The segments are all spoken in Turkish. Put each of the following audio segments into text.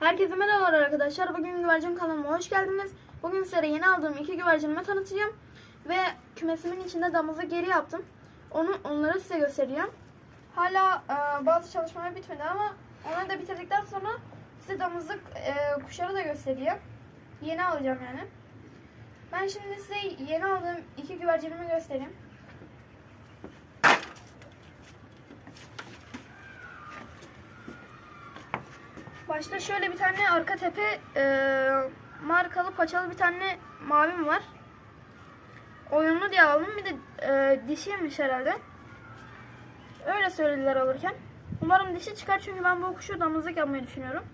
Herkese merhabalar arkadaşlar. Bugün güvercin kanalıma hoş geldiniz. Bugün size yeni aldığım iki güvercinimi tanıtacağım. Ve kümesimin içinde damızı geri yaptım. Onu onları size göstereceğim. Hala e, bazı çalışmalar bitmedi ama onları da bitirdikten sonra size damızlık e, kuşları da göstereceğim. Yeni alacağım yani. Ben şimdi size yeni aldığım iki güvercinimi göstereyim. Başta şöyle bir tane arka tepe e, markalı paçalı bir tane mavim var. Oyunlu diye aldım. Bir de e, dişiymiş herhalde. Öyle söylediler alırken. Umarım dişi çıkar çünkü ben bu kuşu damızlık yapmayı düşünüyorum.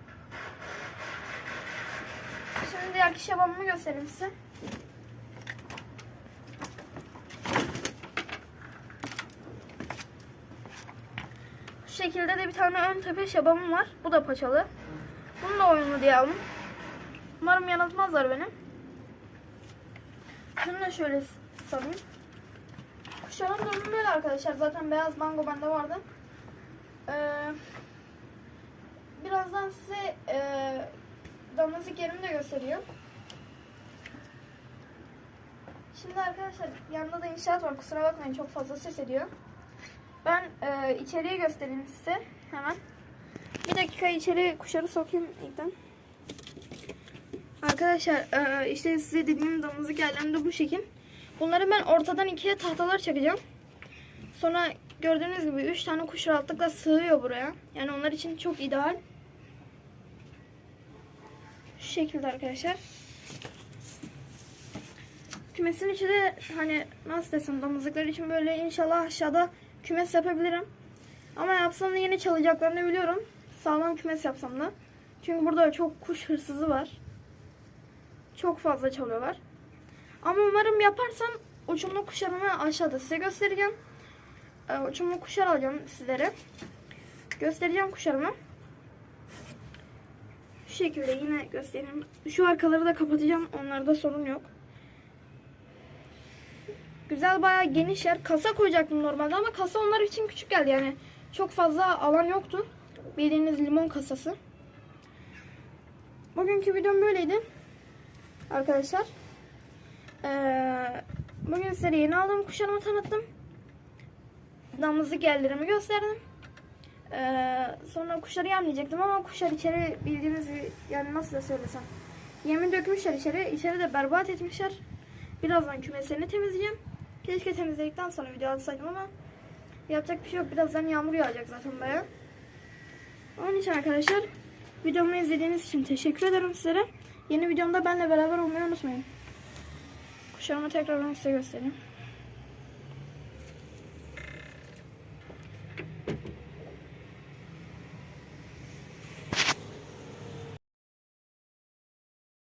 Şimdi diğer şabamımı göstereyim size. Şekilde de bir tane ön tepe şabamım var. Bu da paçalı. Bunu da oyunlu diye. Umarım yanıltmazlar beni. Şunu da şöyle sarayım. Kuşların durumu böyle arkadaşlar. Zaten beyaz bango bende vardı. Ee, birazdan size e, damızlık yerimi de gösteriyor. Şimdi arkadaşlar yanında da inşaat var. Kusura bakmayın çok fazla ses ediyor. Ben e, içeriye göstereyim size hemen. Bir dakika içeri kuşları sokayım ilkten. Arkadaşlar e, işte size dediğim damızlık yerlerinde bu şekil. Bunları ben ortadan ikiye tahtalar çakacağım. Sonra gördüğünüz gibi 3 tane kuş rahatlıkla sığıyor buraya. Yani onlar için çok ideal. Şu şekilde arkadaşlar. Kümesin içi de hani nasıl desem damızlıklar için böyle inşallah aşağıda kümes yapabilirim. Ama yapsam da yine çalacaklarını biliyorum. Sağlam kümes yapsam da. Çünkü burada çok kuş hırsızı var. Çok fazla çalıyorlar. Ama umarım yaparsam uçumlu kuşlarımı aşağıda size göstereceğim. Ee, uçumlu kuşlar alacağım sizlere. Göstereceğim kuşlarımı. Şu şekilde yine göstereyim. Şu arkaları da kapatacağım. Onlarda sorun yok. Güzel bayağı geniş yer. Kasa koyacaktım normalde ama kasa onlar için küçük geldi yani. Çok fazla alan yoktu. Bildiğiniz limon kasası. Bugünkü videom böyleydi. Arkadaşlar. Ee, bugün size yeni aldığım kuşlarımı tanıttım. Damızlık yerlerimi gösterdim. Ee, sonra kuşları yemleyecektim ama kuşlar içeri bildiğiniz yani nasıl da söylesem. Yemi dökmüşler içeri. İçeri de berbat etmişler. Birazdan kümeslerini temizleyeceğim. Keşke temizledikten sonra video alsaydım ama yapacak bir şey yok. Birazdan yağmur yağacak zaten baya. Onun için arkadaşlar videomu izlediğiniz için teşekkür ederim sizlere. Yeni videomda benle beraber olmayı unutmayın. Kuşlarımı tekrar size göstereyim.